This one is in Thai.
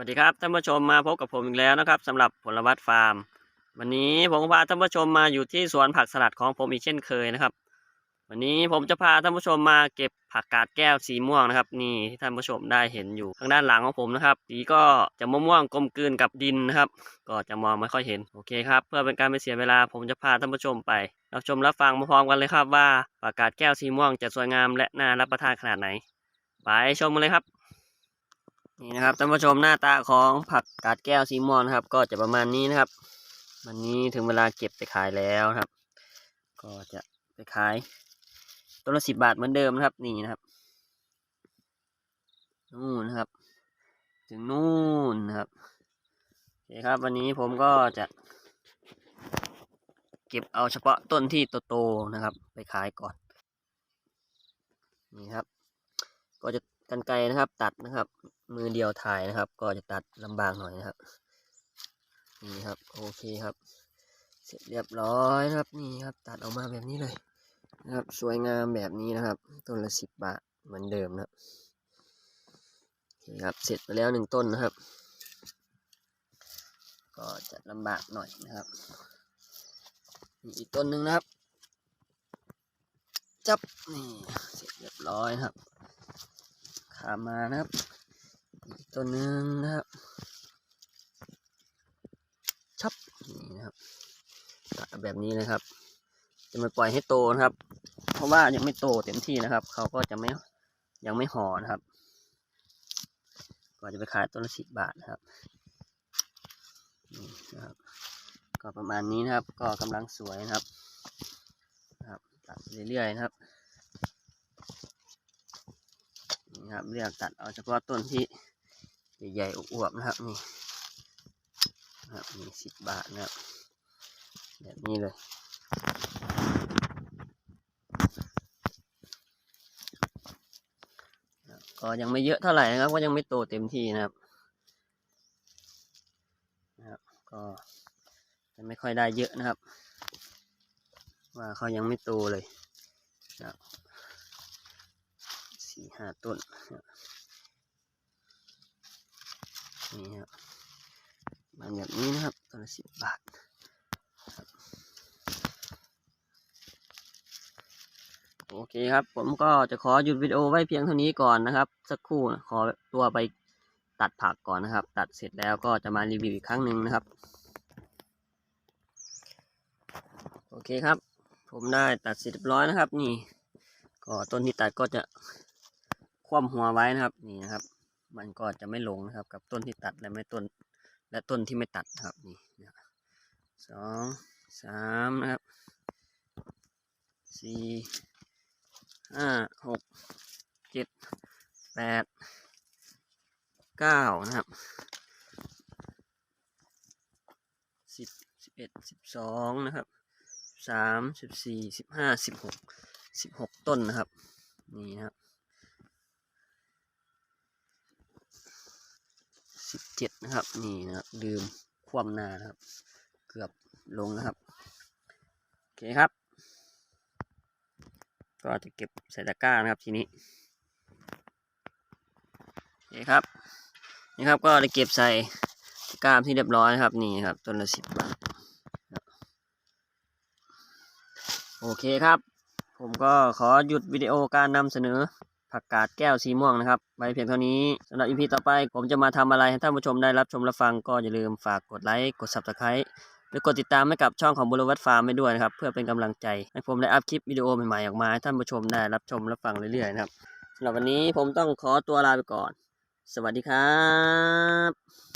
วัสดีครับท่านผู้ชมมาพบกับผมอีกแล้วนะครับสำหรับผลวัตฟาร์ม วันนี้ผมพาท่านผู้ชมมาอยู่ที่สวนผักสลัดของผมอีกเช่นเคยนะครับ วันนี้ผมจะพาท่านผู้ชมมาเก็บผักกาดแก้วสีม่วงนะครับ นี่ที่ท่านผู้ชมได้เห็นอยู่ทางด้านหลังของผมนะครับสีก็จะม่วงๆกลมกลืนกับดินนะครับ ก็จะมองไม่ค่อยเห็นโอเคครับ เพื่อเป็นการไม่เสียเวลาผมจะพาท่านผู้ชมไปรับชมรับฟังพร้อมกันเลยครับว่าผักกาดแก้วสีม่วงจะสวยงามและน่ารับประทานขนาดไหนไปชมกันเลยครับ นี่นะครับท่านผู้ชมหน้าตาของผักกาดแก้วสีม่วงนครับ ก็จะประมาณนี้นะครับ วันนี้ถึงเวลาเก็บไปขายแล้วครับ ก็จะไปขายต้นละสิบบาทเหมือนเดิมนะครับ นี่นะครับนู่นนะครับ ถึงนู่นนะครับโอเคครับ วันนี้ผมก็จะ เก็บเอาเฉพาะต้นที่โตๆนะครับ ไปขายก่อน นี่ครับ ก็จะ กันไกรนะครับ ตัดนะครับ มือเดียวถ่ายนะครับ ก็จะตัดลำบากหน่อยนะครับนี่ครับโอเคครับ เสร็จเรียบร้อยนะครับนี่ครับ ตัดออกมาแบบนี้เลยนะครับ สวยงามแบบนี้นะครับ ต้นละสิบบาทเหมือนเดิมนะครับโอเคครับเสร็จไปแล้วหนึ่งต้นนะครับ ก็จะลำบากหน่อยนะครับนี่อีกต้นหนึ่งนะครับ จับนี่เสร็จเรียบร้อยครับ ขามานะครับตัวหนึ่งนะครับชับนี่นะครับตัดแบบนี้นะครับ จะมาปล่อยให้โตนะครับ เพราะว่ายังไม่โตเต็มที่นะครับ เขาก็จะไม่ยังไม่ห่อนะครับก็จะไปขายต้นละสิบบาทนะครับนี่นะครับ ก็ประมาณนี้นะครับ ก็กำลังสวยนะครับนะครับตัดเรื่อยๆนะครับ ครับเลือกตัดเอาเฉพาะต้นที่ใหญ่ๆอวบๆนะครับนี่นะครับมีสิบบาทนะครับแบบนี้เลยก็ยังไม่เยอะเท่าไหร่นะครับ ก็ยังไม่โตเต็มที่นะครับนะครับ ก็จะไม่ค่อยได้เยอะนะครับ ว่าเขายังไม่โตเลยนะครับ สี่ห้าต้นนี่ครับมันแบบนี้นะครับต้นละสิบบาทบโอเคครับ ผมก็จะขอหยุดวิดีโอไว้เพียงเท่านี้ก่อนนะครับ สักครู่ขอตัวไปตัดผักก่อนนะครับ ตัดเสร็จแล้วก็จะมารีวิวอีกครั้งหนึ่งนะครับ โอเคครับ ผมได้ตัดเสร็จเรียบร้อยนะครับ นี่ ก็ต้นที่ตัดก็จะ คว่ำหัวไว้นะครับ นี่นะครับ มันก็จะไม่ลงนะครับ กับต้นที่ตัดและไม่ต้น และต้นที่ไม่ตัดครับนี่นะสองสามนะครับสี่ห้าหกเจ็ดแปดเก้านะครับสิบสิบเอ็ดสิบสองนะครับสามสิบสี่สิบห้าสิบหกสิบหกต้นนะครับ นี่นะครับ สิบเจ็ดนะครับ นี่นะครับลืมความหน้านะครับ เกือบลงนะครับ โอเคครับ ก็จะเก็บใส่ตะกร้านะครับทีนี้โอเคครับ นี่ครับก็ได้เก็บใส่ตะกร้าที่เรียบร้อยนะครับ นี่ครับต้นละสิบบาทโอเคครับ ผมก็ขอหยุดวิดีโอการนำเสนอ ผักกาดแก้วสีม่วงนะครับไปเพียงเท่านี้สำหรับอีพีต่อไป ผมจะมาทำอะไรให้ท่านผู้ชมได้รับชมรับฟังก็อย่าลืมฝากกดไลค์กดซับสไครต์หรือกดติดตามให้กับช่องของบุรวัตฟาร์มไปด้วยนะครับ เพื่อเป็นกำลังใจ ให้ผมได้อัพคลิปวิดีโอใหม่ๆออกมาให้ท่านผู้ชมได้รับชมรับฟังเรื่อยๆนะครับสำหรับวันนี้ผมต้องขอตัวลาไปก่อน สวัสดีครับ